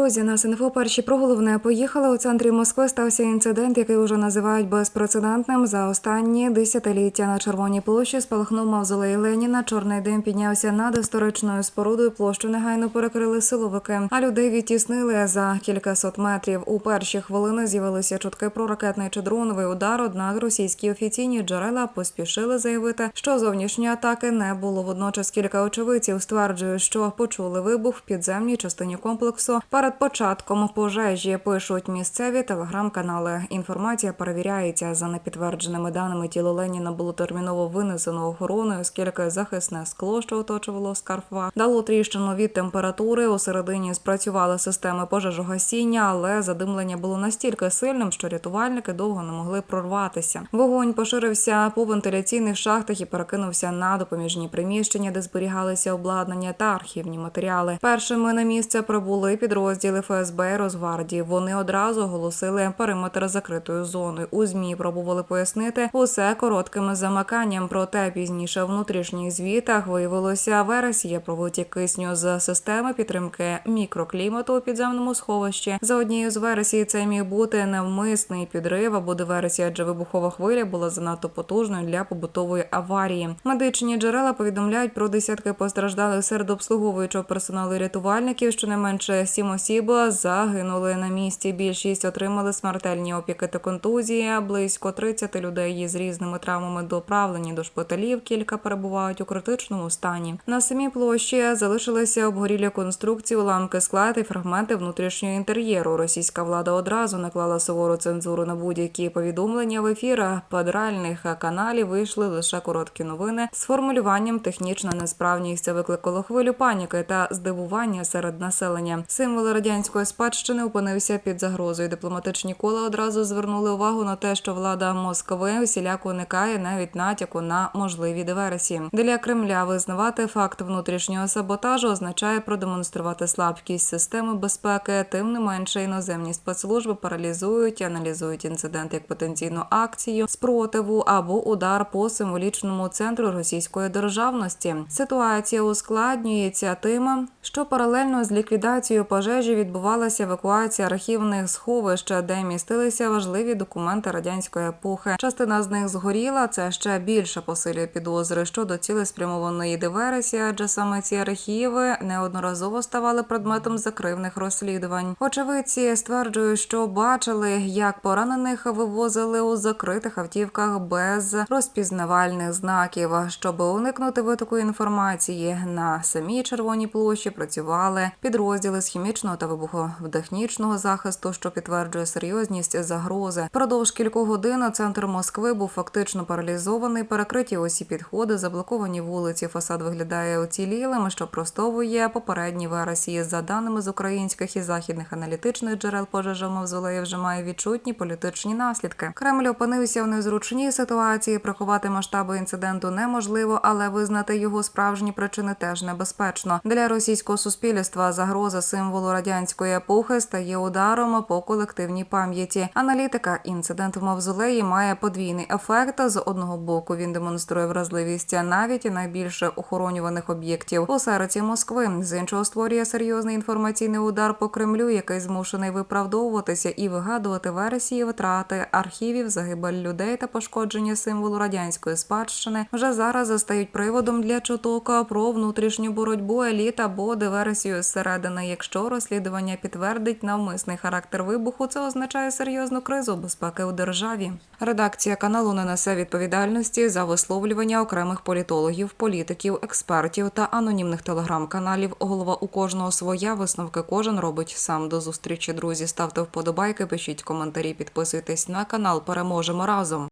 Друзі, нас інфо перші про головне поїхали. У центрі Москви стався інцидент, який уже називають безпрецедентним. За останні десятиліття на червоній площі спалахнув мавзолей Леніна. Чорний дим піднявся над історичною спорудою. Площу негайно перекрили силовики, а людей відтіснили за кількасот метрів. У перші хвилини з'явилися чутки про ракетний чи дроновий удар. Однак російські офіційні джерела поспішили заявити, що зовнішньої атаки не було. Водночас кілька очевидців стверджують, що почули вибух в підземній частині комплексу. Перед початком пожежі пишуть місцеві телеграм-канали. Інформація перевіряється за непідтвердженими даними. Тіло Леніна було терміново винесено охороною, оскільки захисне скло, що оточувало скарфа, дало тріщину від температури. У середині спрацювали системи пожежогасіння, але задимлення було настільки сильним, що рятувальники довго не могли прорватися. Вогонь поширився по вентиляційних шахтах і перекинувся на допоміжні приміщення, де зберігалися обладнання та архівні матеріали. Першими на місце прибули підрозділи ФСБ і Росгвардії. Вони одразу оголосили периметр закритою зоною. У змі пробували пояснити усе коротким замиканням. Проте пізніше в внутрішніх звітах виявилося вересія про витік кисню з системи підтримки мікроклімату у підземному сховищі. За однією з версій це міг бути навмисний підрив або диверсія, адже вибухова хвиля була занадто потужною для побутової аварії. Медичні джерела повідомляють про десятки постраждалих серед обслуговуючого персоналу і рятувальників. Щонайменше сім осіб загинули на місці. Більшість отримали смертельні опіки та контузії. Близько 30 людей із різними травмами доправлені до шпиталів. Кілька перебувають у критичному стані. На самій площі залишилися обгорілі конструкції, уламки скла та фрагменти внутрішнього інтер'єру. Російська влада одразу наклала сувору цензуру на будь-які повідомлення в ефірах федеральних каналів. Вийшли лише короткі новини з формулюванням технічна несправність. Це викликало хвилю паніки та здивування серед населення. Символ радянської спадщини опинився під загрозою. Дипломатичні кола одразу звернули увагу на те, що влада Москви усіляко уникає навіть натяку на можливі диверсії. Для Кремля визнавати факт внутрішнього саботажу означає продемонструвати слабкість системи безпеки. Тим не менше, іноземні спецслужби паралізують, і аналізують інцидент як потенційну акцію спротиву або удар по символічному центру російської державності. Ситуація ускладнюється тим, що паралельно з ліквідацією пожежі відбувалася евакуація архівних сховищ, де містилися важливі документи радянської епохи. Частина з них згоріла. Це ще більше посилює підозри щодо цілеспрямованої диверсії, адже саме ці архіви неодноразово ставали предметом закривних розслідувань. Очевидці стверджують, що бачили, як поранених вивозили у закритих автівках без розпізнавальних знаків. Щоб уникнути витоку інформації на самій червоній площі працювали підрозділи з хімічного та вибуховдихнічного захисту, що підтверджує серйозність загрози. Продовж кількох годин центр Москви був фактично паралізований. Перекриті усі підходи, заблоковані вулиці. Фасад виглядає оцілілим, що простовує попередні версії. За даними з українських і західних аналітичних джерел, пожежа в мавзолеї вже має відчутні політичні наслідки. Кремль опинився в незручній ситуації. Приховати масштаби інциденту неможливо, але визнати його справжні причини теж небезпечно. Для російського суспільства загроза символу радянської епохи стає ударом по колективній пам'яті. Аналітика інцидент в мавзолеї має подвійний ефект. З одного боку він демонструє вразливість навіть найбільше охоронюваних об'єктів у серці Москви. З іншого створює серйозний інформаційний удар по Кремлю, який змушений виправдовуватися і вигадувати версії витрати архівів, загибель людей та пошкодження символу радянської спадщини. Вже зараз стають приводом для чуток про внутрішню боротьбу еліт або диверсію зсередини. Якщо розслідування підтвердить навмисний характер вибуху, це означає серйозну кризу безпеки у державі. Редакція каналу не несе відповідальності за висловлювання окремих політологів, політиків, експертів та анонімних телеграм-каналів. Голова у кожного своя висновки кожен робить сам. До зустрічі, друзі. Ставте вподобайки, пишіть коментарі, підписуйтесь на канал. Переможемо разом.